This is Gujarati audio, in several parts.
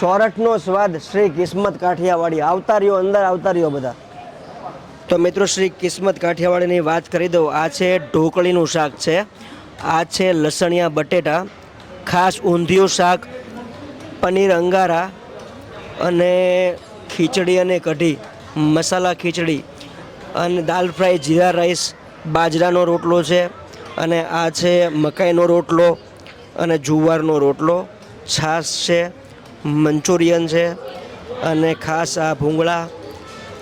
સોરઠનો સ્વાદ શ્રી કિસ્મત કાઠિયાવાડી. આવતા રહ્યો અંદર આવતા રહ્યો બધા. તો મિત્રો, શ્રી કિસ્મત કાઠિયાવાડીની વાત કરી દઉં. આ છે ઢોકળીનું શાક છે. આ છે લસણિયા બટેટા, ખાસ ઊંધિયું શાક, પનીર અંગારા અને ખીચડી અને કઢી, મસાલા ખીચડી અને દાલ ફ્રાય જીરા રાઈસ, બાજરાનો રોટલો છે અને આ છે મકાઈનો રોટલો અને જુવારનો રોટલો. છાશ છે મંચુરિયન છે અને ખાસ આ ભૂંગળા,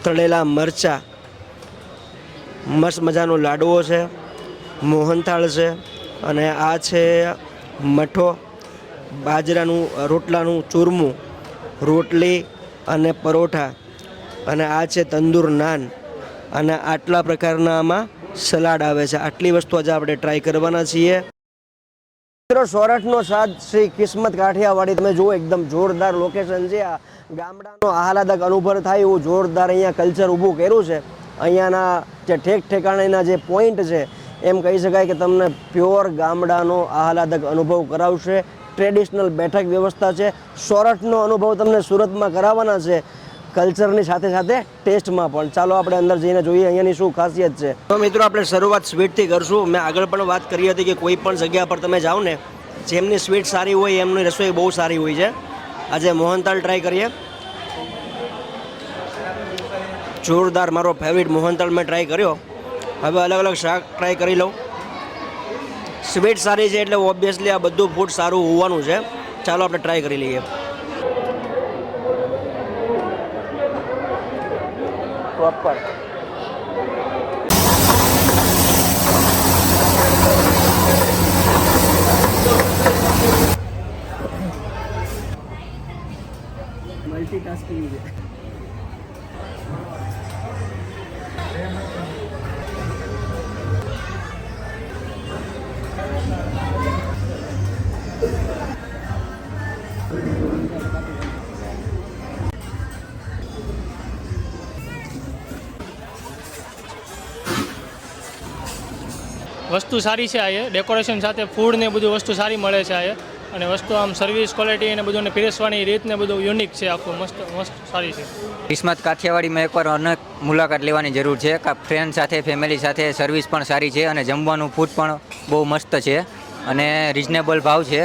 તળેલા મરચાં, મસ્ત મજાનો લાડવો છે, મોહનથાળ છે અને આ છે મઠો, બાજરાનું, રોટલાનું ચૂરમું, રોટલી અને પરોઠા અને આ છે તંદૂર નાન અને આટલા પ્રકારના આમાં સલાડ આવે છે. આટલી વસ્તુ આજે આપણે ટ્રાય કરવાના છીએ. મિત્રો, સોરઠનો સ્વાદ શ્રી કિસ્મત કાઠિયાવાડી તમે જુઓ, એકદમ જોરદાર લોકેશન છે. આ ગામડાનો આહલાદક અનુભવ થાય એવું જોરદાર અહીંયા કલ્ચર ઊભું કર્યું છે. અહીંયાના જે ઠેક ઠેકાણાના જે પોઈન્ટ છે, એમ કહી શકાય કે તમને પ્યોર ગામડાનો આહલાદક અનુભવ કરાવશે. ટ્રેડિશનલ બેઠક વ્યવસ્થા છે. સોરઠનો અનુભવ તમને સુરતમાં કરાવવાના છે. કલ્ચરની સાથે સાથે ટેસ્ટમાં પણ. ચાલો આપણે અંદર જઈને જોઈએ અહીંયાની શું ખાસિયત છે. તો મિત્રો, આપણે શરૂઆત સ્વીટથી કરશું. મેં આગળ પણ વાત કરી હતી કે કોઈ પણ જગ્યા પર તમે જાઓ ને, જેમની સ્વીટ સારી હોય, એમની રસોઈ બહુ સારી હોય છે. આજે મોહનતાળ ટ્રાય કરીએ. જોરદાર મારો ફેવરિટ મોહનતાળ મેં ટ્રાય કર્યો. હવે અલગ અલગ શાક ટ્રાય કરી લઉં. સ્વીટ સારી છે એટલે ઓબ્વિયસલી આ બધું ફૂડ સારું હોવાનું છે. ચાલો આપણે ટ્રાય કરી લઈએ. પ્રોપર મલ્ટીટાસ્કિંગ છે. વસ્તુ સારી છે આયે ડેકોરેશન સાથે ફૂડ ને બધું વસ્તુ સારી મળે છે આ અને વસ્તુ આમ સર્વિસ ક્વોલિટી અને બધું ને પીરસવાની રીત ને બધું યુનિક છે આખું. મસ્ત મસ્ત સારી છે. કિસ્મત કાઠિયાવાડીમાં એકવાર અનેક મુલાકાત લેવાની જરૂર છે. કા ફ્રેન્ડ સાથે ફેમિલી સાથે સર્વિસ પણ સારી છે અને જમવાનું ફૂડ પણ બહુ મસ્ત છે અને રિઝનેબલ ભાવ છે.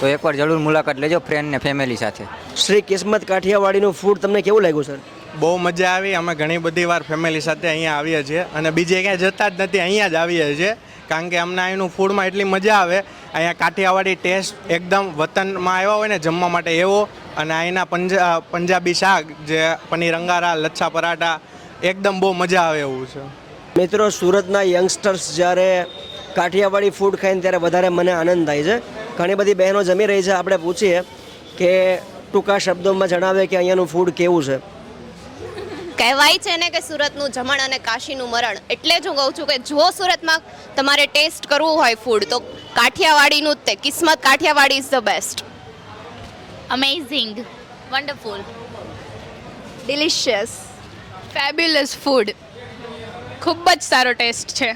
તો એકવાર જરૂર મુલાકાત લેજો ફ્રેન્ડ ને ફેમિલી સાથે. શ્રી કિસ્મત કાઠિયાવાડીનું ફૂડ તમને કેવું લાગ્યું સર બહુ મજા આવી. અમે ઘણી બધી વાર ફેમિલી સાથે અહીંયા આવીએ છીએ અને બીજે ક્યાંય જતા જ નથી અહીંયા જ આવીએ છીએ. કારણ કે અમને અહીંનું ફૂડમાં એટલી મજા આવે. અહીંયા કાઠિયાવાડી ટેસ્ટ એકદમ વતનમાં આવ્યા હોય ને જમવા માટે એવો. અને અહીંના પંજા, પંજાબી શાક જે પનીર અંગારા લચ્છા પરાઠા, એકદમ બહુ મજા આવે એવું છે. મિત્રો, સુરતના યંગસ્ટર્સ જ્યારે કાઠિયાવાડી ફૂડ ખાઈને ત્યારે વધારે મને આનંદ થાય છે. ઘણી બધી બહેનો જમી રહી છે. આપણે પૂછીએ કે ટૂંકા શબ્દોમાં જણાવે કે અહીંયાનું ફૂડ કેવું છે. કહેવાય છે ને કે સુરતનું જમણ અને કાશીનું મરણ. એટલે જ હું કહું છું કે જો સુરતમાં તમારે ટેસ્ટ કરવું હોય ફૂડ તો કાઠિયાવાડીનું જ તે. Kismat Kathiyawadi is the best amazing wonderful delicious fabulous food ખૂબ જ સારો ટેસ્ટ છે.